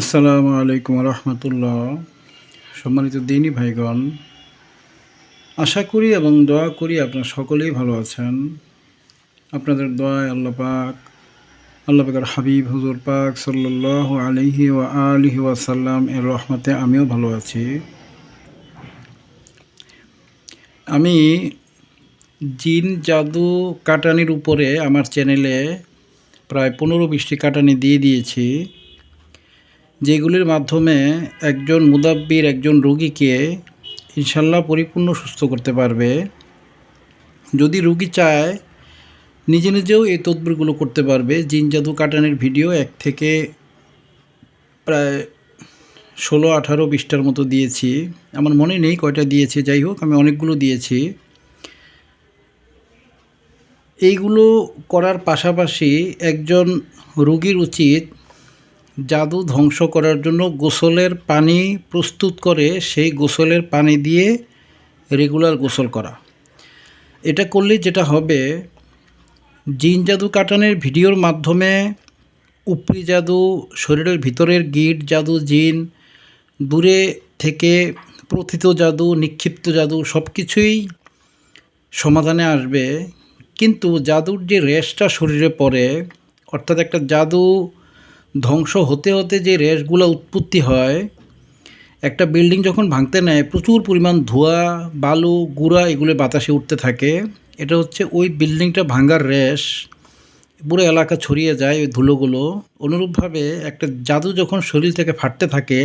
আসসালামু আলাইকুম রহমতুল্লাহ। সম্মানিত দিনী ভাইগণ, আশা করি এবং দোয়া করি আপনারা সকলেই ভালো আছেন। আপনাদের দোয়ায় আল্লাহ পাক, আল্লাহ পাকের হাবিব হুজুর পাক সাল্লাহ আলহি ও আলহি ওয়াসাল্লাম এর রহমতে আমিও ভালো আছি। আমি জিন, জাদু, কাটানির উপরে আমার চ্যানেলে প্রায় পনেরো বিশটি কাটানি দিয়ে দিয়েছি। যেগুলির মাধ্যমে একজন মুদাব্বির, একজন রোগীকে ইনশাল্লাহ পরিপূর্ণ সুস্থ করতে পারবে। যদি রুগী চায়, নিজে নিজেও এই তদবিরগুলো করতে পারবে। জিন জাদু কাটানের ভিডিও এক থেকে প্রায় ষোলো, আঠারো বিশটার মতো দিয়েছি। আমার মনে নেই কয়টা দিয়েছি, যাই হোক, আমি অনেকগুলো দিয়েছি। এইগুলো করার পাশাপাশি একজন রুগীর উচিত জাদু ধ্বংস করার জন্য গোসলের পানি প্রস্তুত করে সেই গোসলের পানি দিয়ে রেগুলার গোসল করা। এটা করলে যেটা হবে, জিন জাদু কাটানের ভিডিওর মাধ্যমে উপরি জাদু, শরীরের ভিতরের গিট জাদু, জিন, দূরে থেকে প্রথিত জাদু, নিক্ষিপ্ত জাদু সব কিছুই সমাধানে আসবে। কিন্তু জাদুর যে রেশটা শরীরে পড়ে, অর্থাৎ একটা জাদু ধ্বংস হতে হতে যে রেশগুলো উৎপত্তি হয়, একটা বিল্ডিং যখন ভাঙতে নেয়, প্রচুর পরিমাণ ধোঁয়া, বালু, গুঁড়া এগুলো বাতাসে উঠতে থাকে। এটা হচ্ছে ওই বিল্ডিংটা ভাঙার রেশ। পুরো এলাকা ছড়িয়ে যায় ওই ধুলোগুলো। অনুরূপভাবে একটা জাদু যখন শরীর থেকে ফাটতে থাকে,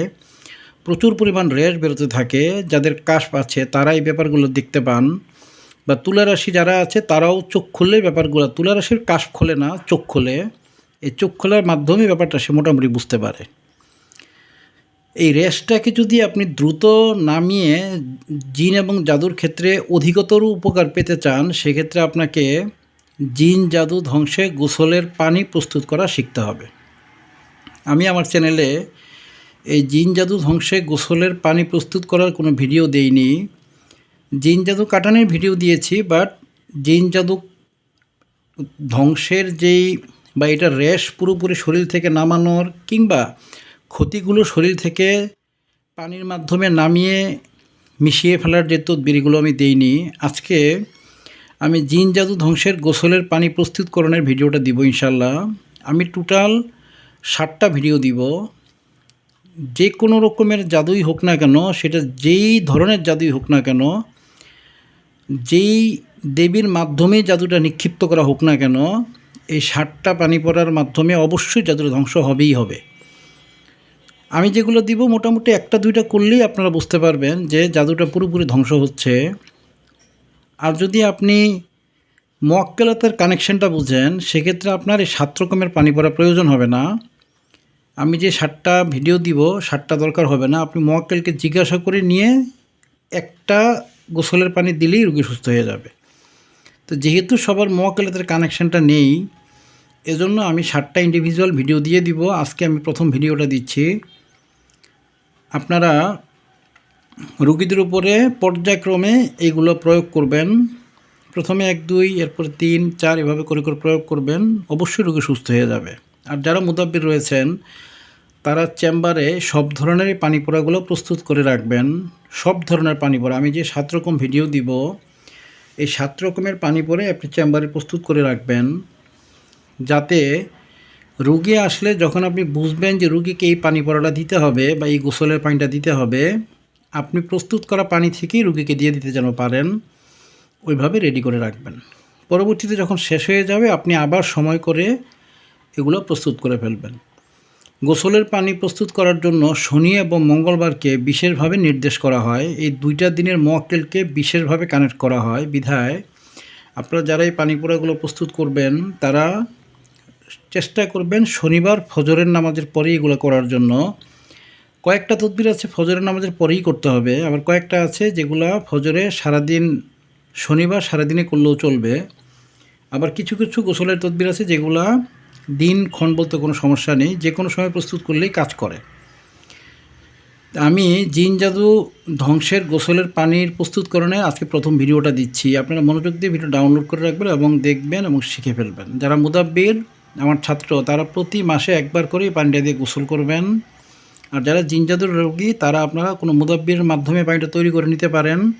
প্রচুর পরিমাণ রেশ বেরোতে থাকে। যাদের কাশ আছে তারা এই ব্যাপারগুলো দেখতে পান। বা তুলারাশি যারা আছে তারাও চোখ খুললে ব্যাপারগুলো। তুলারাশির কাশ খোলে না, চোখ খোলে। এই চোখ খোলার মাধ্যমে ব্যাপারটা সে মোটামুটি বুঝতে পারে। এই রেসটাকে যদি আপনি দ্রুত নামিয়ে জিন এবং জাদুর ক্ষেত্রে অধিকতর উপকার পেতে চান, সেক্ষেত্রে আপনাকে জিন, জাদু ধ্বংসে গোসলের পানি প্রস্তুত করা শিখতে হবে। আমি আমার চ্যানেলে এই জিন, জাদু ধ্বংসে গোসলের পানি প্রস্তুত করার কোনো ভিডিও দেইনি। জিন, জাদু কাটানোর ভিডিও দিয়েছি, বাট জিন, জাদু ধ্বংসের যেই বা এটা র্যাশ পুরোপুরি শরীর থেকে নামানোর কিংবা ক্ষতিগুলো শরীর থেকে পানির মাধ্যমে নামিয়ে মিশিয়ে ফেলার যে তদবিরিগুলো আমি দেইনি, আজকে আমি জিন জাদু ধ্বংসের গোসলের পানি প্রস্তুতকরণের ভিডিওটা দিব ইনশাল্লাহ আমি টোটাল ষাটটা ভিডিও দিব। যে কোনো রকমের জাদুই হোক না কেন, সেটা যেই ধরনের জাদুই হোক না কেন, যেই দেবীর মাধ্যমে জাদুটা নিক্ষিপ্ত করা হোক না কেন এই সাতটা পানি পড়ার মাধ্যমে অবশ্যই জাদুটা ধ্বংস হবেই হবে। আমি যেগুলো দিব মোটামুটি একটা দুইটা করলেই আপনারা বুঝতে পারবেন যে জাদুটা পুরোপুরি ধ্বংস হচ্ছে। আর যদি আপনি মোয়াক্কেলাতের কানেকশনটা বুঝেন, সেক্ষেত্রে আপনার এই সাত রকমের পানি পড়া প্রয়োজন হবে না। আমি যে সাতটা ভিডিও দিব সাতটা দরকার হবে না। আপনি মোয়াক্কেলকে জিজ্ঞাসা করে নিয়ে একটা গোসলের পানি দিলেই রুগী সুস্থ হয়ে যাবে। তো যেহেতু সবার মোয়াক্কেলাতের কানেকশনটা নেই এজন্য আমি ষাটটা ইন্ডিভিজুয়াল ভিডিও দিয়ে দিব। আজকে আমি প্রথম ভিডিওটা দিচ্ছি। আপনারা রুগীদের উপরে পর্যায়ক্রমে এইগুলো প্রয়োগ করবেন। প্রথমে এক, দুই, এরপর তিন, চার এভাবে করে করে প্রয়োগ করবেন। অবশ্যই রুগী সুস্থ হয়ে যাবে। আর যারা মুদাব্বির রয়েছেন, তারা চেম্বারে সব ধরনের পানি পোড়াগুলো প্রস্তুত করে রাখবেন। সব ধরনের পানি পোড়া। আমি যে সাত রকম ভিডিও দিব, এই সাত রকমের পানি পরে আপনি চেম্বারে প্রস্তুত করে রাখবেন। যাতে রুগী আসলে যখন আপনি বুঝবেন যে রুগীকে এই পানি পড়াটা দিতে হবে বা এই গোসলের পানিটা দিতে হবে, আপনি প্রস্তুত করা পানি থেকেই রুগীকে দিয়ে দিতে যেন পারেন, ওইভাবে রেডি করে রাখবেন। পরবর্তীতে যখন শেষ হয়ে যাবে, আপনি আবার সময় করে এগুলো প্রস্তুত করে ফেলবেন। গোসলের পানি প্রস্তুত করার জন্য শনি এবং মঙ্গলবারকে বিশেষভাবে নির্দেশ করা হয়। এই দুইটা দিনের মকটেলকে বিশেষভাবে কানেক্ট করা হয়। বিধায় আপনারা যারা এই পানি পোড়াগুলো প্রস্তুত করবেন, তারা চেষ্টা করবেন শনিবার ফজরের নামাজের পরেই এগুলো করার জন্য। কয়েকটা তদবির আছে, ফজরের নামাজের পরেই করতে হবে। আবার কয়েকটা আছে যেগুলো ফজরে সারাদিন, শনিবার সারাদিনে করলেও চলবে। আবার কিছু কিছু গোসলের তদবির আছে যেগুলা দিন ক্ষণ বলতে কোনো সমস্যা নেই, যে কোনো সময় প্রস্তুত করলেই কাজ করে। আমি জিন জাদু ধ্বংসের গোসলের পানির প্রস্তুতকরণে আজকে প্রথম ভিডিওটা দিচ্ছি। আপনারা মনোযোগ দিয়ে ভিডিও ডাউনলোড করে রাখবেন এবং দেখবেন এবং শিখে ফেলবেন। যারা মুদাব্বির আমার ছাত্র, তারা প্রতি মাসে একবার করে পানিটা দিয়ে গোসল করবেন। আর যারা জিনজাদুর রোগী, তারা আপনারা কোনো মুদাব্বিরের মাধ্যমে পানিটা তৈরি করে নিতে পারেন,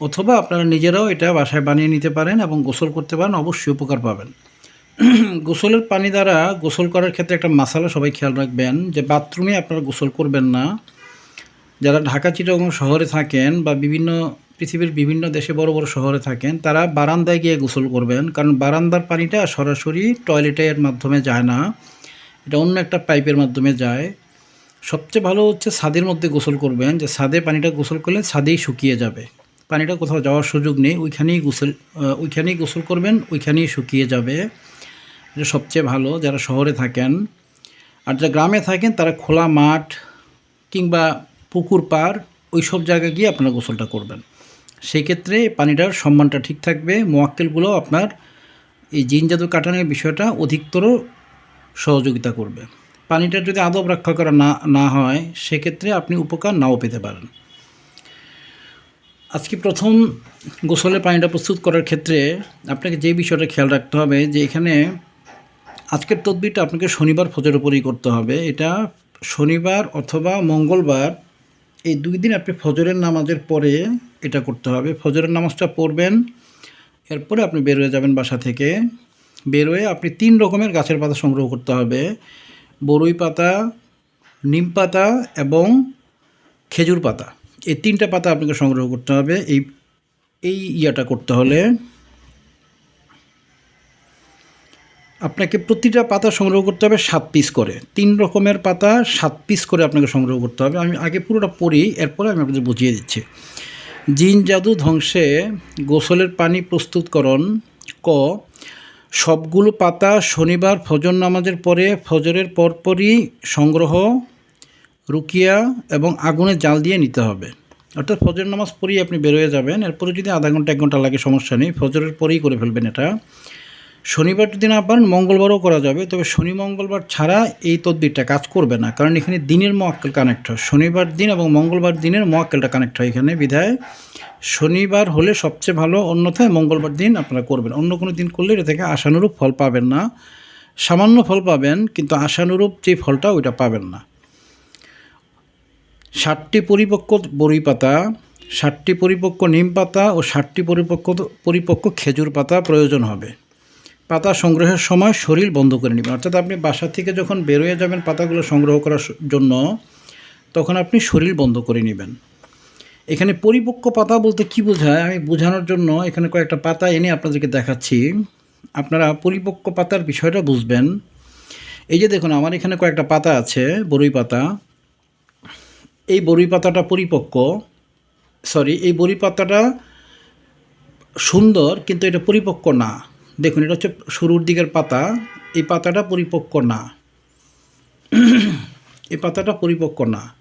অথবা আপনারা নিজেরাও এটা বাসায় বানিয়ে নিতে পারেন এবং গোসল করতে পারেন, অবশ্যই উপকার পাবেন। গোসলের পানি দ্বারা গোসল করার ক্ষেত্রে একটা মশালা সবাই খেয়াল রাখবেন, যে বাথরুমে আপনারা গোসল করবেন না। যারা ঢাকা, চিটাগং শহরে থাকেন বা বিভিন্ন পৃথিবীর বিভিন্ন দেশে বড় বড় শহরে থাকেন, তারা বারান্দায় গিয়ে গোসল করবেন। কারণ বারান্দার পানিটা সরাসরি টয়লেটের মাধ্যমে যায় না, এটা অন্য একটা পাইপের মাধ্যমে যায়। সবচেয়ে ভালো হচ্ছে ছাদের মধ্যে গোসল করবেন, যে ছাদে পানিটা গোসল করলে ছাদেই শুকিয়ে যাবে। পানিটা কোথাও যাওয়ার সুযোগ নেই, ওইখানেই গোসল ওইখানেই গোসল করবেন, ওইখানেই শুকিয়ে যাবে। এটা সবচেয়ে ভালো যারা শহরে থাকেন। আর যারা গ্রামে থাকেন, তারা খোলা মাঠ কিংবা পুকুর পার ওই সব জায়গায় গিয়ে আপনারা গোসলটা করবেন। সেই ক্ষেত্রে পানিটার সম্মানটা ঠিক থাকবে। মোয়াক্কেলগুলো আপনার এই জিন জাদু কাটানোর বিষয়টা অধিকতর সহযোগিতা করবে। পানিটার যদি আদব রক্ষা করা না না হয়, সেক্ষেত্রে আপনি উপকার নাও পেতে পারেন। আজকে প্রথম গোসলের পানিটা প্রস্তুত করার ক্ষেত্রে আপনাকে যে বিষয়টা খেয়াল রাখতে হবে যে এখানে আজকের তদবিরটা আপনাকে শনিবার ফজরের উপরেই করতে হবে। এটা শনিবার অথবা মঙ্গলবার এই দুই দিন আপনি ফজরের নামাজের পরে এটা করতে হবে। ফজরের নামাজটা পড়বেন, এরপরে আপনি বের হয়ে যাবেন বাসা থেকে। বের হয়ে আপনি তিন রকমের গাছের পাতা সংগ্রহ করতে হবে। বরুই পাতা, নিম পাতা এবং খেজুর পাতা। এই তিনটা পাতা আপনাকে সংগ্রহ করতে হবে। এই এই ইয়াটা করতে হলে আপনাকে প্রতিটা পাতা সংগ্রহ করতে হবে সাত পিস করে। তিন রকমের পাতা সাত পিস করে আপনাকে সংগ্রহ করতে হবে। আমি আগে পুরোটা পড়ি, এরপরে আমি আপনাদের বুঝিয়ে দিচ্ছি। জিন জাদু ধ্বংসে গোসলের পানি প্রস্তুতকরণ। ক, সবগুলো পাতা শনিবার ফজর নামাজের পরে ফজরের পরপরই সংগ্রহ, রুকিয়া এবং আগুনে জাল দিয়ে নিতে হবে। অর্থাৎ ফজর নামাজ পরেই আপনি বেরোয় যাবেন। এরপরে যদি আধা ঘণ্টা, এক ঘণ্টা লাগে, সমস্যা নেই। ফজরের পরেই করে ফেলবেন এটা। শনিবার যদি না পারেন মঙ্গলবারও করা যাবে, তবে শনি মঙ্গলবার ছাড়া এই তদবিরটা কাজ করবে না, কারণ এখানে দিনের মোয়াক্কেল কানেক্ট হয়। শনিবার দিন এবং মঙ্গলবার দিনের মোয়াক্কেলটা কানেক্ট হয় এখানে, বিধায় শনিবার হলে সবচেয়ে ভালো অন্যথায় মঙ্গলবার দিন আপনারা করবেন। অন্য কোনো দিন করলে এটা থেকে আশানুরূপ ফল পাবেন না, সামান্য ফল পাবেন, কিন্তু আশানুরূপ যে ফলটা ওইটা পাবেন না। ষাটটি পরিপক্ক বড়ি পাতা, ষাটটি পরিপক্ক নিম পাতা ও ষাটটি পরিপক্ক পরিপক্ক খেজুর পাতা প্রয়োজন হবে। পাতা সংগ্রহের সময় শরীর বন্ধ করে নেবেন। অর্থাৎ আপনি বাসা থেকে যখন বেরোয় যাবেন, পাতাগুলো সংগ্রহ করার জন্য তখন আপনি শরীর বন্ধ করে নেবেন। এখানে পরিপক্ক পাতা বলতে কি বোঝায়, আমি বোঝানোর জন্য এখানে কয়েকটা পাতা এনে আপনাদেরকে দেখাচ্ছি। আপনারা পরিপক্ক পাতার বিষয়টা বুঝবেন। এই যে দেখুন, আমার এখানে কয়েকটা পাতা আছে বড়ই পাতা। এই বড়ি পাতাটা পরিপক্ক সরি এই বড়ি পাতাটা সুন্দর, কিন্তু এটা পরিপক্ক না। দেখুন, এটা হচ্ছে শুরুর দিকের পাতা। এই পাতাটা পরিপক্ক না। এই পাতাটা পরিপক্ক না।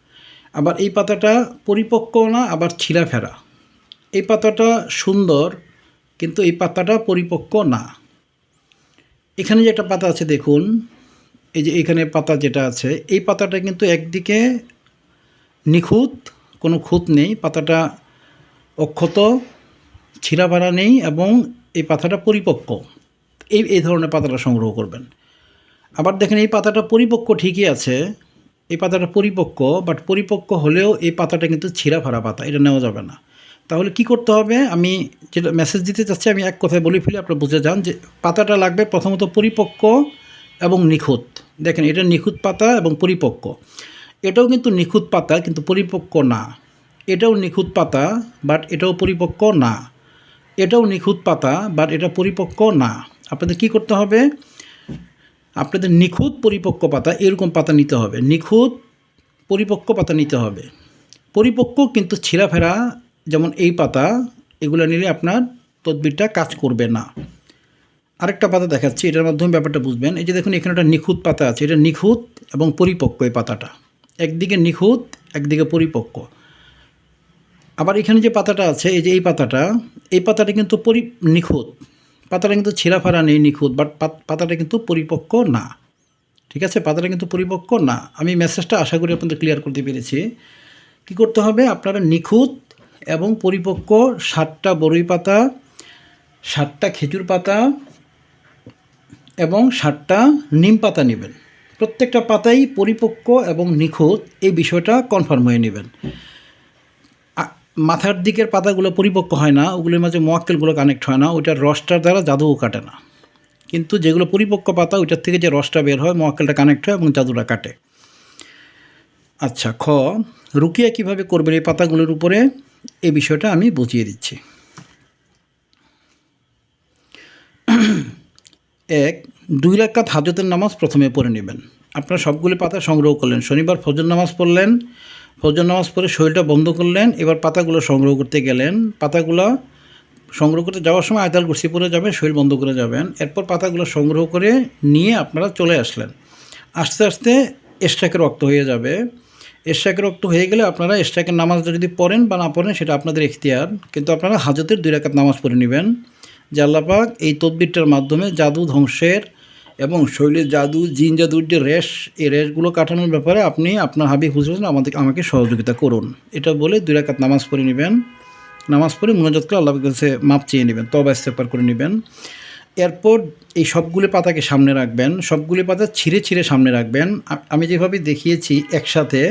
আবার এই পাতাটা পরিপক্ক না, আবার ছিঁড়া ফেরা। এই পাতাটা সুন্দর, কিন্তু এই পাতাটা পরিপক্ক না। এখানে যে একটা পাতা আছে, দেখুন, এই যে এখানে পাতা যেটা আছে, এই পাতাটা কিন্তু একদিকে নিখুঁত, কোনো খুঁত নেই, পাতাটা অক্ষত, ছিঁড়া ছিঁড়াভাড়া নেই, এবং এই পাতাটা পরিপক্ক। এই এই ধরনের পাতাটা সংগ্রহ করবেন। আবার দেখেন এই পাতাটা পরিপক্ক ঠিকই আছে। এই পাতাটা পরিপক্ক বাট পরিপক্ক হলেও এই পাতাটা কিন্তু ছিঁড়াফাড়া পাতা, এটা নেওয়া যাবে না। তাহলে কি করতে হবে? আমি যেটা মেসেজ দিতে চাচ্ছি, আমি এক কথায় বলে ফেলি, আপনারা বুঝে যান যে পাতাটা লাগবে প্রথমত পরিপক্ক এবং নিখুঁত। দেখেন, এটা নিখুঁত পাতা এবং পরিপক্ক। এটাও কিন্তু নিখুঁত পাতা, কিন্তু পরিপক্ক না। এটাও নিখুঁত পাতা বাট এটাও পরিপক্ক না। এটাও নিখুঁত পাতা বাট এটা পরিপক্ক না। আপনাদের কি করতে হবে? আপনাদের নিখুঁত পরিপক্ক পাতা, এরকম পাতা নিতে হবে। নিখুঁত পরিপক্ক পাতা নিতে হবে। পরিপক্ক কিন্তু ছিঁড়াফেরা যেমন এই পাতা, এগুলো নিলে আপনার তদবিরটা কাজ করবে না। আরেকটা পাতা দেখাচ্ছি, এটার মাধ্যমে ব্যাপারটা বুঝবেন। এই যে দেখুন, এখানে একটা নিখুঁত পাতা আছে। এটা নিখুঁত এবং পরিপক্ক এই পাতাটা। একদিকে নিখুঁত, একদিকে পরিপক্ক। আবার এখানে যে পাতাটা আছে, এই যে এই পাতাটা এই পাতাটা কিন্তু পরি, নিখুঁত। পাতাটা কিন্তু ছিঁড়াফাড়া নেই নিখুঁত বাট পাতাটা কিন্তু পরিপক্ক না। ঠিক আছে? পাতাটা কিন্তু পরিপক্ক না। আমি মেসেজটা আশা করি আপনাদের ক্লিয়ার করতে পেরেছি। কি করতে হবে? আপনারা নিখুঁত এবং পরিপক্ক সাতটা বড়ই পাতা, সাতটা খেজুর পাতা এবং সাতটা নিম পাতা নেবেন। প্রত্যেকটা পাতাই পরিপক্ক এবং নিখুঁত, এই বিষয়টা কনফার্ম হয়ে নেবেন। মাথার দিকের পাতাগুলো পরিপক্ক হয় না, ওগুলোর মাঝে মোয়াক্কেলগুলো কানেক্ট হয় না, ওইটার রসটার দ্বারা জাদুও কাটে না। কিন্তু যেগুলো পরিপক্ক পাতা, ওইটার থেকে যে রসটা বের হয়, মোয়াক্কেলটা কানেক্ট হয় এবং জাদুটা কাটে। আচ্ছা খ, রুকিয়া কীভাবে করবেন এই পাতাগুলোর উপরে? এই বিষয়টা আমি বুঝিয়ে দিচ্ছি। এক, দুই রাকাত হাজতের নামাজ প্রথমে পড়ে নেবেন। আপনারা সবগুলি পাতা সংগ্রহ করলেন। শনিবার ফজর নামাজ পড়লেন। ফজর নামাজ পড়ে শরীরটা বন্ধ করলেন, এবার পাতাগুলো সংগ্রহ করতে গেলেন। পাতাগুলো সংগ্রহ করতে যাওয়ার সময় আয়তাল কুর্সি পরে যাবেন, শরীর বন্ধ করে যাবেন। এরপর পাতাগুলো সংগ্রহ করে নিয়ে আপনারা চলে আসলেন। আস্তে আস্তে এস্ট্রাকের রক্ত হয়ে যাবে। এস্ট্রাকের রক্ত হয়ে গেলে আপনারা এস্ট্রাকের নামাজটা যদি পড়েন বা না পড়েন, সেটা আপনাদের এখতিয়ার। কিন্তু আপনারা হাজতের দুই রাকাত নামাজ পড়ে নেবেন। যে আল্লাপাক এই তদবিরটার মাধ্যমে জাদু ধ্বংসের এবং শৈলের জাদু, জিন জাদুর যে রেশ, এই রেশগুলো কাটানোর ব্যাপারে আপনি আপনার হাবি হুজুর আমাদের, আমাকে সহযোগিতা করুন। এটা বলে দুই রাকাত নামাজ পড়ে নেবেন। নামাজ পড়ে মোনাজাত করে আল্লাহর কাছে মাপ চেয়ে নেবেন তবা ইস্তেফার করে নেবেন। এরপর এই সবগুলি পাতাকে সামনে রাখবেন, সবগুলি পাতা ছিঁড়ে ছিঁড়ে সামনে রাখবেন। আমি যেভাবে দেখিয়েছি একসাথে,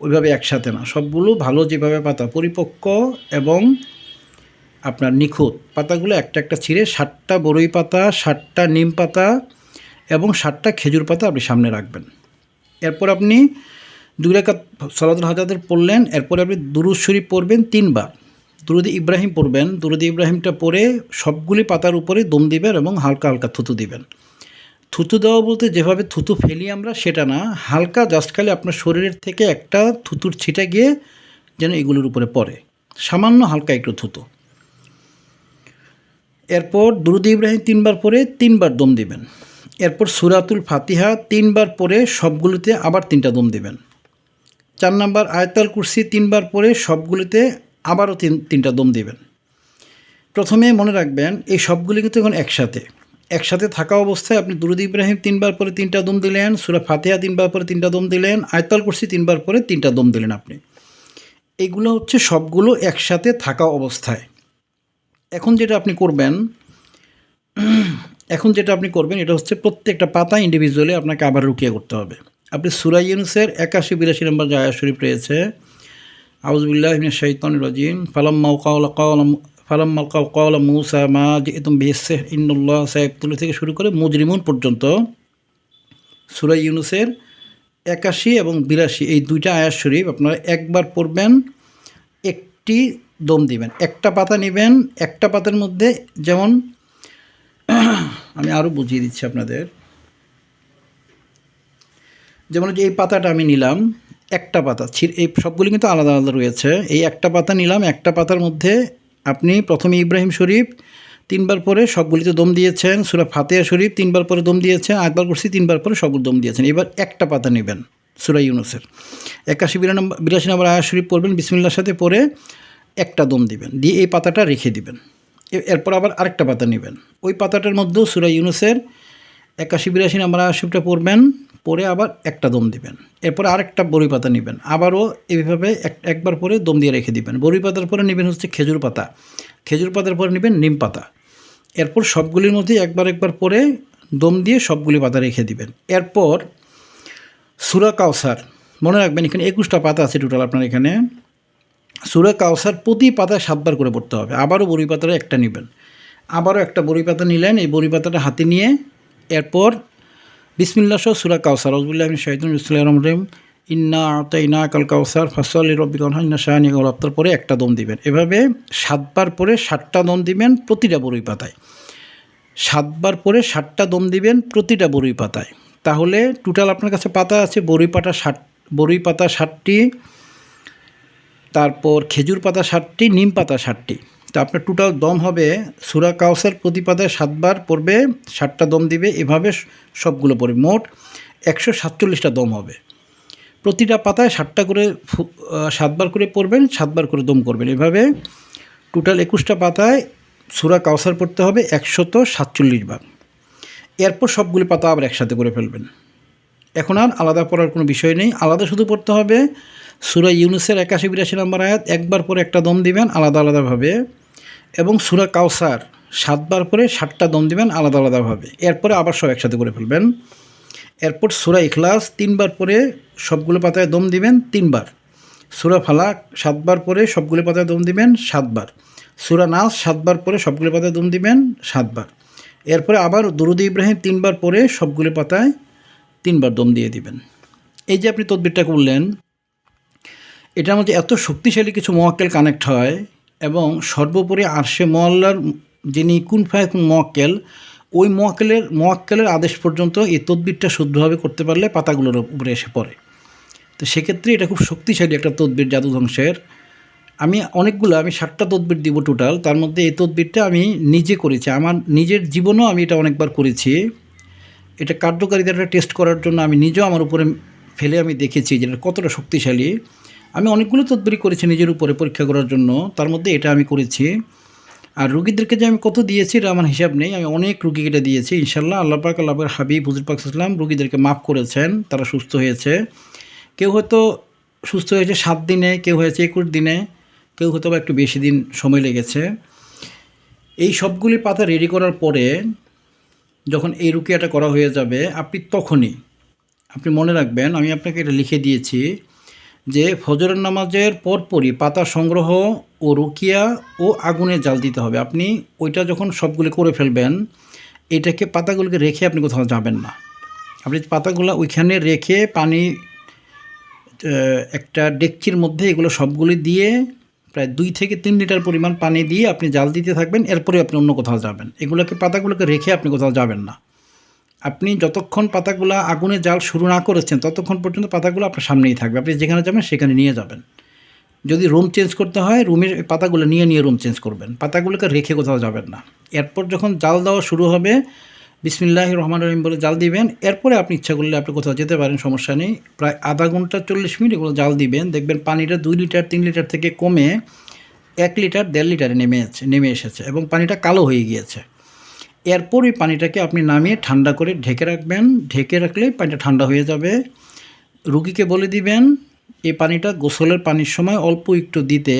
ওইভাবে একসাথে না, সবগুলো ভালো যেভাবে পাতা, পরিপক্ক এবং আপনার নিখুঁত। পাতাগুলো একটা একটা ছিঁড়ে ষাটটা বড়ই পাতা ষাটটা নিম পাতা এবং ষাটটা খেজুর পাতা আপনি সামনে রাখবেন। এরপর আপনি দুই রাকাত সলাতুল হাজাদের পড়লেন, এরপর আপনি দুরুদ শরীফ পড়বেন তিনবার। দুরুদ ইব্রাহিম পড়বেন, দুরুদ ইব্রাহিমটা পড়ে সবগুলি পাতার উপরে দম দিবেন এবং হালকা হালকা থুতু দিবেন। থুতু দেওয়া বলতে যেভাবে থুতু ফেলি আমরা সেটা না, হালকা জাস্ট খালি আপনার শরীরের থেকে একটা থুতুর ছিটা গিয়ে যেন এগুলোর উপরে পড়ে। সামান্য হালকা একটু থুতু। এরপর দুরুদ ইব্রাহিম তিনবার পরে তিনবার দম দিবেন। এরপর সুরাতুল ফাতিহা তিনবার পরে সবগুলোতে আবার তিনটা দম দেবেন। চার নাম্বার আয়তাল কুরসি তিনবার পরে সবগুলিতে আবারও তিন তিনটা দম দেবেন। প্রথমে মনে রাখবেন, এই সবগুলি কিন্তু এখন একসাথে। একসাথে থাকা অবস্থায় আপনি দুরুদ ইব্রাহিম তিনবার পরে তিনটা দম দিলেন, সুরা ফাতিহা তিনবার পরে তিনটা দম দিলেন, আয়তাল কুরসি তিনবার পরে তিনটা দম দিলেন আপনি। এগুলো হচ্ছে সবগুলো একসাথে থাকা অবস্থায়। এখন যেটা আপনি করবেন এখন যেটা আপনি করবেন, এটা হচ্ছে প্রত্যেকটা পাতা ইন্ডিভিজুয়ালি আপনাকে আবার রুকিয়ে করতে হবে। আপনি সুরাই ইউনুসের একাশি, বিরাশি নম্বর জায়া শরীফ রয়েছে আউজবিল্লাহ ইমিন শৈতন রাজিম, ফালাম্মা কাউলা কাউলা ফালাম্মা কাউ কাউলা মুসা মা জিতুম বিহেসে ইন্নুল্লাহ সাহেবতুল্লাহ থেকে শুরু করে মুজরিমুন পর্যন্ত সুরাই ইউনুসের একাশি এবং বিরাশি, এই দুইটা আয়াত শরীফ আপনারা একবার পড়বেন, একটি দম দিবেন, একটা পাতা নেবেন, একটা পাতার মধ্যে যেমন আমি আরও বুঝিয়ে দিচ্ছি আপনাদের। যেমন যে এই পাতাটা আমি নিলাম, একটা পাতা এই সবগুলি কিন্তু আলাদা আলাদা রয়েছে। এই একটা পাতা নিলাম, একটা পাতার মধ্যে আপনি প্রথমে ইব্রাহিম শরীফ, তিনবার পরে সবগুলিতে দম দিয়েছেন, সুরা ফাতেহা শরীফ, তিনবার পরে দম দিয়েছেন আকবর কুরসি তিনবার পরে সবগুলো দম দিয়েছেন। এবার একটা পাতা নেবেন, সুরা ইউনুসের। একাশি বিরানব্বই বিরাশি নম্বর আয়া শরীফ পড়বেন, বিসমিল্লার সাথে পরে একটা দম দিবেন, দিয়ে এই পাতাটা রেখে দিবেন। এরপর আবার আরেকটা পাতা নেবেন। ওই পাতাটার মধ্যেও সুরা ইউনুসের একাশি, বিরাশি নাম্বার আশিফটা পড়বেন পরে আবার একটা দম দিবেন। এরপরে আরেকটা বড়ি পাতা নেবেন। আবারও এইভাবে এক একবার পরে দম দিয়ে রেখে দিবেন। বড়ি পাতার পরে নেবেন হচ্ছে খেজুর পাতা। খেজুর পাতার পরে নেবেন নিম পাতা। এরপর সবগুলির মধ্যে একবার একবার পরে দম দিয়ে সবগুলি পাতা রেখে দিবেন। এরপর সুরা কাউসার মনে রাখবেন এখানে একুশটা পাতা আছে টোটাল আপনার এখানে। সুরা কাউসার প্রতি পাতায় সাতবার করে পড়তে হবে। আবারও বড়ি পাতাটা একটা নেবেন। আবারও একটা বড়ি পাতা নিলেন, এই বড়ি পাতাটা হাতে নিয়ে এরপর বিসমিল্লা সুরা কাউসার। রজবুল্লাহ শাহিদুল ইসলাম রহিম। ইন্না আতা ইনা কাল কাউসার ফসল রব্বিক ইন্না শাহানি রপ্তার পরে একটা দম দিবেন। এভাবে সাতবার পরে ষাটটা দম দিবেন প্রতিটা বড়ই পাতায়। সাতবার পরে ষাটটা দম দিবেন প্রতিটা বড়ই পাতায়। তাহলে টোটাল আপনার কাছে পাতা আছে বড়ই পাতা ষাট বড়ই পাতা ষাটটি তারপর খেজুর পাতা ষাটটি, নিম পাতা ষাটটি। তো আপনার টোটাল দম হবে সুরা কাউসার প্রতি পাতায় সাতবার পড়বে, ষাটটা দম দিবে, এভাবে সবগুলো পড়বে। মোট একশো সাতচল্লিশটা দম হবে। প্রতিটা পাতায় ষাটটা করে সাতবার করে পড়বেন, সাতবার করে দম করবেন। এভাবে টোটাল একুশটা পাতায় সুরা কাউসার পড়তে হবে একশত সাতচল্লিশ বার এরপর সবগুলি পাতা আবার একসাথে করে ফেলবেন। এখন আর আলাদা পড়ার কোনো বিষয় নেই। আলাদা শুধু পড়তে হবে সুরা ইউনুসের একাশি বিরাশি নম্বর আয়াত, একবার পরে একটা দম দিবেন, আলাদা আলাদাভাবে। এবং সুরা কাউসার সাতবার পরে সাতটা দম দিবেন, আলাদা আলাদাভাবে। এরপরে আবার সব একসাথে করে ফেলবেন। এরপর সুরা ইখলাস, তিনবার পরে সবগুলো পাতায় দম দিবেন, তিনবার। সুরা ফালাক, সাতবার পরে সবগুলো পাতায় দম দিবেন, সাতবার। সুরা নাস, সাতবার পরে সবগুলো পাতায় দম দিবেন, সাতবার। এরপরে আবার দুরুদ ইব্রাহিম তিনবার পরে সবগুলো পাতায় তিনবার দম দিয়ে দিবেন। এই যে আপনি তদবিরটা করলেন এটার মধ্যে এত শক্তিশালী কিছু মোয়াক্কেল কানেক্ট হয় এবং সর্বোপরি আরশে মোয়াল্লার যিনি কুন ফায় কুন ওই মোয়াক্কেলের মোয়াক্কেলের আদেশ পর্যন্ত এই তদবিরটা শুদ্ধভাবে করতে পারলে পাতাগুলোর উপরে এসে পড়ে। তো সেক্ষেত্রে এটা খুব শক্তিশালী একটা তদবির জাদু ধ্বংসের। আমি অনেকগুলো, আমি ষাটটা তদবির দিব টোটাল তার মধ্যে এই তদবিরটা আমি নিজে করেছি। আমার নিজের জীবনেও আমি এটা অনেকবার করেছি। এটা কার্যকারিতাটা টেস্ট করার জন্য আমি নিজেও আমার উপরে ফেলে আমি দেখেছি যে এটা কতটা শক্তিশালী। আমি অনেকগুলো তদবির করেছি নিজের উপরে পরীক্ষা করার জন্য। তার মধ্যে এটা আমি করেছি। আর রুগীদেরকে যে আমি কত দিয়েছি, এটা আমার হিসাব নেই। আমি অনেক রুগীকে এটা দিয়েছি ইনশাল্লাহ আল্লাহ পাক আল্লাহ পাক হাবিব হুজুর পাক ইসলাম রুগীদেরকে মাফ করেছেন। তারা সুস্থ হয়েছে। কেউ হয়তো সুস্থ হয়েছে সাত দিনে, কেউ হয়েছে একুশ দিনে, কেউ হয়তো বা একটু বেশি দিন সময় লেগেছে। এই সবগুলি পাতা রেডি করার পরে যখন এই রুকিয়াটা করা হয়ে যাবে, আপনি তখনই, আপনি মনে রাখবেন, আমি আপনাকে এটা লিখে দিয়েছি। যে ফজরের নামাজের পরপরই পাতা সংগ্রহ ও রুকিয়া ও আগুনে জাল দিতে হবে। আপনি ওইটা যখন সবগুলি করে ফেলবেন, এটাকে পাতাগুলোকে রেখে আপনি কোথাও যাবেন না। আপনি পাতাগুলো ওইখানে রেখে পানি একটা ডেকচির মধ্যে এগুলো সবগুলি দিয়ে প্রায় দুই থেকে তিন লিটার পরিমাণ পানি দিয়ে আপনি জাল দিতে থাকবেন, এরপরে আপনি অন্য কোথাও যাবেন। এগুলোকে, পাতাগুলোকে রেখে আপনি কোথাও যাবেন না। আপনি যতক্ষণ পাতাগুলো আগুনে জাল শুরু না করেছেন, ততক্ষণ পর্যন্ত পাতাগুলো আপনার সামনেই থাকবে। আপনি যেখানে যাবেন, সেখানে নিয়ে যাবেন। যদি রুম চেঞ্জ করতে হয়, রুমের পাতাগুলো নিয়ে নিয়ে রুম চেঞ্জ করবেন। পাতাগুলোকে রেখে কোথাও যাবেন না। এরপর যখন জাল দেওয়া শুরু হবে বিসমিল্লাহ রহমান রহিম বলে জাল দিবেন। এরপরে আপনি ইচ্ছা করলে আপনি কোথাও যেতে পারেন, সমস্যা নেই। প্রায় আধা ঘণ্টা চল্লিশ মিনিট এগুলো জাল দিবেন। দেখবেন পানিটা দুই লিটার, তিন লিটার থেকে কমে এক লিটার, দেড় লিটারে নেমে নেমে এসেছে এবং পানিটা কালো হয়ে গিয়েছে। এরপর ওই পানিটাকে আপনি নামিয়ে ঠান্ডা করে ঢেকে রাখবেন। ঢেকে রাখলে পানিটা ঠান্ডা হয়ে যাবে। রুগীকে বলে দিবেন, এই পানিটা গোসলের পানির সময় অল্প একটু দিতে,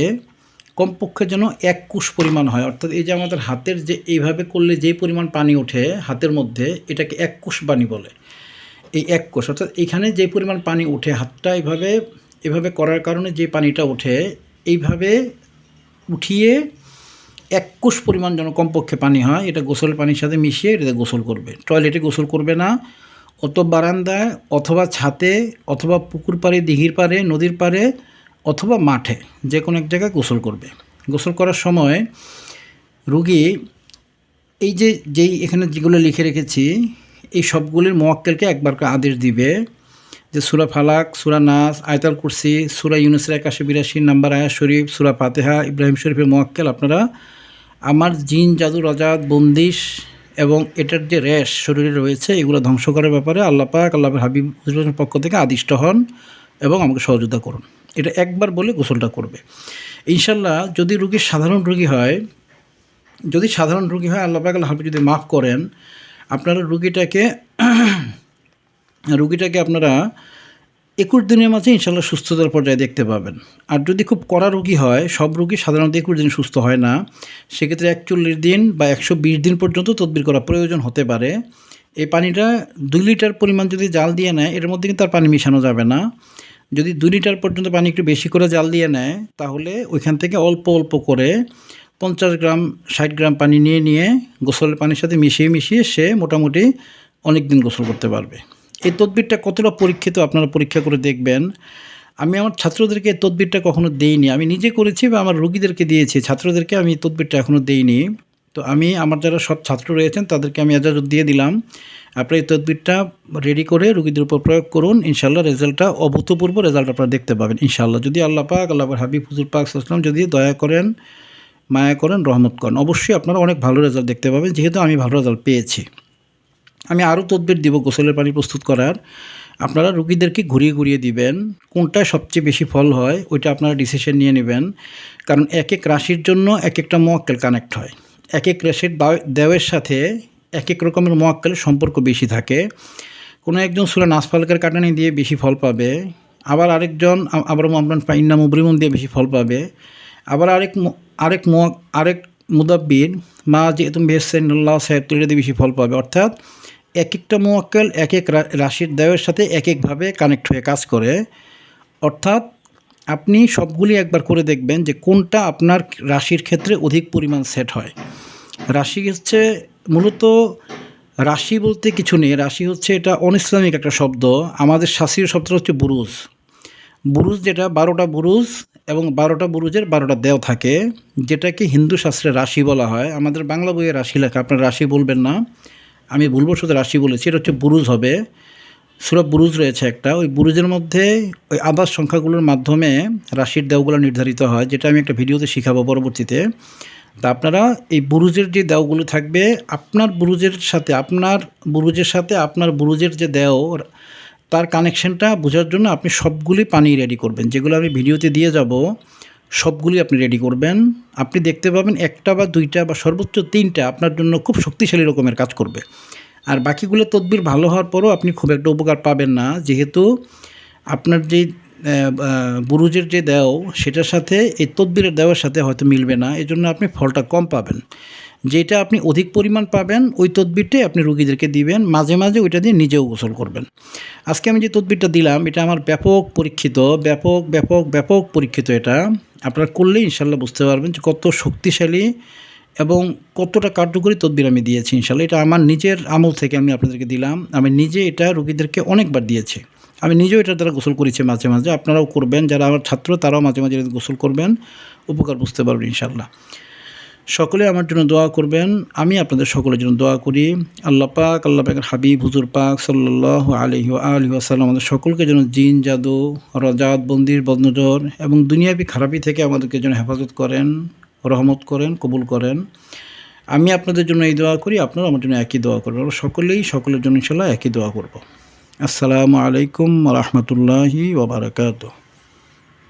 কমপক্ষে যেন এক কুশ পরিমাণ হয়। অর্থাৎ এই যে আমাদের হাতের যে এইভাবে করলে যেই পরিমাণ পানি ওঠে হাতের মধ্যে, এটাকে এক কুশ পানি বলে। এই এক কোষ অর্থাৎ এখানে যে পরিমাণ পানি ওঠে হাতটা এইভাবে এভাবে করার কারণে যে পানিটা ওঠে, এইভাবে উঠিয়ে এক কোষ পরিমাণ যেন কমপক্ষে পানি হয়, এটা গোসল পানির সাথে মিশিয়ে এটাতে গোসল করবে। টয়লেটে গোসল করবে না, অত বারান্দায় অথবা ছাতে, অথবা পুকুর পাড়ে, দিঘির পাড়ে, নদীর পাড়ে, অথবা মাঠে যে কোনো এক জায়গায় গোসল করবে। গোসল করার সময় রুগী এই যে, যেই এখানে যেগুলো লিখে রেখেছি, এই সবগুলির মোয়াক্কেলকে একবার আদেশ দিবে যে, সুরা ফালাক, সুরা নাস, আয়তাল কুরসি, সুরা ইউনুসের একাশি বিরাশি, নাম্বার আয়া শরীফ, সুরা ফাতেহা, ইব্রাহিম শরীফের মোয়াক্কেল আপনারা আমার জিন, জাদু, রাজাত, বন্দিশ এবং এটার যে র্যাশ শরীরে রয়েছে, এগুলো ধ্বংস করার ব্যাপারে আল্লাহ পাক আল্লাহ হাবিব পক্ষ থেকে আদিষ্ট হন এবং আমাকে সহযোগিতা করুন। এটা একবার বলে গোসলটা করবে। ইনশাল্লাহ যদি রুগীর সাধারণ রুগী হয়, যদি সাধারণ রুগী হয়, আল্লাহ পাক আল্লাহ হাবিব যদি মাফ করেন, আপনারা রুগীটাকে রুগীটাকে আপনারা একুশ দিনের মাঝে ইনশাল্লাহ সুস্থতার পর্যায়ে দেখতে পাবেন। আর যদি খুব কড়া রোগী হয়, সব রোগী সাধারণত একুশ দিন সুস্থ হয় না। সেক্ষেত্রে একচল্লিশ দিন বা একশো বিশ দিন পর্যন্ত তদবির করা প্রয়োজন হতে পারে। এই পানিটা দুই লিটার পরিমাণ যদি জাল দিয়ে নেয়, এর মধ্যে কিন্তু আর পানি মিশানো যাবে না। যদি দুই লিটার পর্যন্ত পানি একটু বেশি করে জাল দিয়ে নেয়, তাহলে ওইখান থেকে অল্প অল্প করে পঞ্চাশ গ্রাম, ষাট গ্রাম পানি নিয়ে নিয়ে গোসলের পানির সাথে মিশিয়ে মিশিয়ে সে মোটামুটি অনেক দিন গোসল করতে পারবে। এই তদবিরটা কতটা পরীক্ষিত আপনারা পরীক্ষা করে দেখবেন? আমি আমার ছাত্রদেরকে তদবিরটা কখনো দেইনি। আমি নিজে করেছি বা আমার রোগীদেরকে দিয়েছি। ছাত্রদেরকে আমি তদবিরটা এখনও দেইনি। তো আমি, আমার যারা সব ছাত্র রয়েছেন, তাদেরকে আমি এজাজত দিয়ে দিলাম। আপনারা এই তদবিরটা রেডি করে রোগীদের উপর প্রয়োগ করুন। ইনশাল্লাহ রেজাল্টটা অভূতপূর্ব রেজাল্ট আপনারা দেখতে পাবেন ইনশাল্লাহ যদি আল্লাহ পাক, আল্লাহ হাবিব, হুজুর পাক সাল্লাম যদি দয়া করেন, মায়া করেন, রহমত করেন, অবশ্যই আপনারা অনেক ভালো রেজাল্ট দেখতে পাবেন। যেহেতু আমি ভালো রেজাল্ট পেয়েছি। আমি আরও তদবির দিব গোসলের পানি প্রস্তুত করার। আপনারা রুগীদেরকে ঘুরিয়ে ঘুরিয়ে দিবেন। কোনটায় সবচেয়ে বেশি ফল হয়, ওইটা আপনারা ডিসিশন নিয়ে নেবেন। কারণ এক এক রাশির জন্য এক একটা মোয়াক্কেল কানেক্ট হয়। এক এক রাশির দাও- দেওয়ের সাথে এক এক রকমের মোয়াক্কেলের সম্পর্ক বেশি থাকে। কোনো একজন সুরা নাসফালকের কাটানি দিয়ে বেশি ফল পাবে। আবার আরেকজন আবার মোহাম্মদ ইন্না মুবরিমুন দিয়ে বেশি ফল পাবে। আবার আরেক আরেক আরেক মুদাব্বির মা যে তুমি সাহেব তুলে দিয়ে বেশি ফল পাবে। অর্থাৎ এক একটা মোয়াক্কেল এক এক রাশির দেওয়ের সাথে এক একভাবে কানেক্ট হয়ে কাজ করে। অর্থাৎ আপনি সবগুলি একবার করে দেখবেন যে কোনটা আপনার রাশির ক্ষেত্রে অধিক পরিমাণ সেট হয়। রাশি হচ্ছে মূলত, রাশি বলতে কিছু নেই। রাশি হচ্ছে এটা অনিসলামিক একটা শব্দ। আমাদের শাস্ত্রীয় শব্দটা হচ্ছে বুরুজ। বুরুজ যেটা বারোটা বুরুজ এবং বারোটা বুরুজের বারোটা দেও থাকে, যেটাকে হিন্দু শাস্ত্রে রাশি বলা হয়। আমাদের বাংলা বইয়ে রাশি লেখা, আপনার রাশি বলবেন না। আমি বলব শুধু রাশি বলেছি, এটা হচ্ছে বুরুজ হবে। সুরভ বুরুজ রয়েছে একটা, ওই বুরুজের মধ্যে ওই আদার সংখ্যাগুলোর মাধ্যমে রাশির দেওগুলো নির্ধারিত হয়, যেটা আমি একটা ভিডিওতে শিখাবো পরবর্তীতে। তা আপনারা এই বুরুজের যে দেওগুলো থাকবে, আপনার বুরুজের সাথে, আপনার বুরুজের সাথে আপনার বুরুজের যে দেও, তার কানেকশনটা বোঝার জন্য আপনি সবগুলি পানি রেডি করবেন, যেগুলো আমি ভিডিওতে দিয়ে যাব। সবগুলি আপনি রেডি করবেন। আপনি দেখতে পাবেন একটা বা দুইটা বা সর্বোচ্চ তিনটা আপনার জন্য খুব শক্তিশালী রকমের কাজ করবে। আর বাকিগুলো তদবির ভালো হওয়ার পরও আপনি খুব একটা উপকার পাবেন না। যেহেতু আপনার যে বুরুজের যে দেও, সেটার সাথে এই তদবিরের দেওয়ার সাথে হয়তো মিলবে না। এই জন্য আপনি ফলটা কম পাবেন। যেটা আপনি অধিক পরিমাণ পাবেন, ওই তদবিরটাই আপনি রুগীদেরকে দিবেন। মাঝে মাঝে ওইটা দিয়ে নিজেও গোসল করবেন। আজকে আমি যে তদবিরটা দিলাম, এটা আমার ব্যাপক পরীক্ষিত, ব্যাপক ব্যাপক ব্যাপক পরীক্ষিত এটা। আপনারা করলে ইনশাল্লাহ বুঝতে পারবেন যে কত শক্তিশালী এবং কতটা কার্যকরী তদবির আমি দিয়েছি ইনশাল্লাহ। এটা আমার নিজের আমল থেকে আমি আপনাদেরকে দিলাম। আমি নিজে এটা রোগীদেরকে অনেকবার দিয়েছি। আমি নিজেও এটা দ্বারা গোসল করেছি মাঝে মাঝে। আপনারাও করবেন। যারা আমার ছাত্র, তারাও মাঝে মাঝে গোসল করবেন। উপকার বুঝতে পারবেন ইনশাল্লাহ। সকলে আমার জন্য দোয়া করবেন। আমি আপনাদের সকলের জন্য দোয়া করি। আল্লাহ পাক, আল্লাহ পাকের হাবিব, হুজুর পাক সাল্লাহ আলহি আলহি আসাল্লাম আমাদের সকলকে যেন জিন, জাদু, রজাত, বন্দির, বদনজর এবং দুনিয়াবি খারাপি থেকে আমাদেরকে যেন হেফাজত করেন, রহমত করেন, কবুল করেন। আমি আপনাদের জন্য এই দোয়া করি আপনারা আমার জন্য একই দোয়া করবেন। আমরা সকলেই সকলের জন্য ইনশাল্লাহ একই দোয়া করব। আসসালামু আলাইকুম রহমতুল্লাহি ওবরাকাতুহ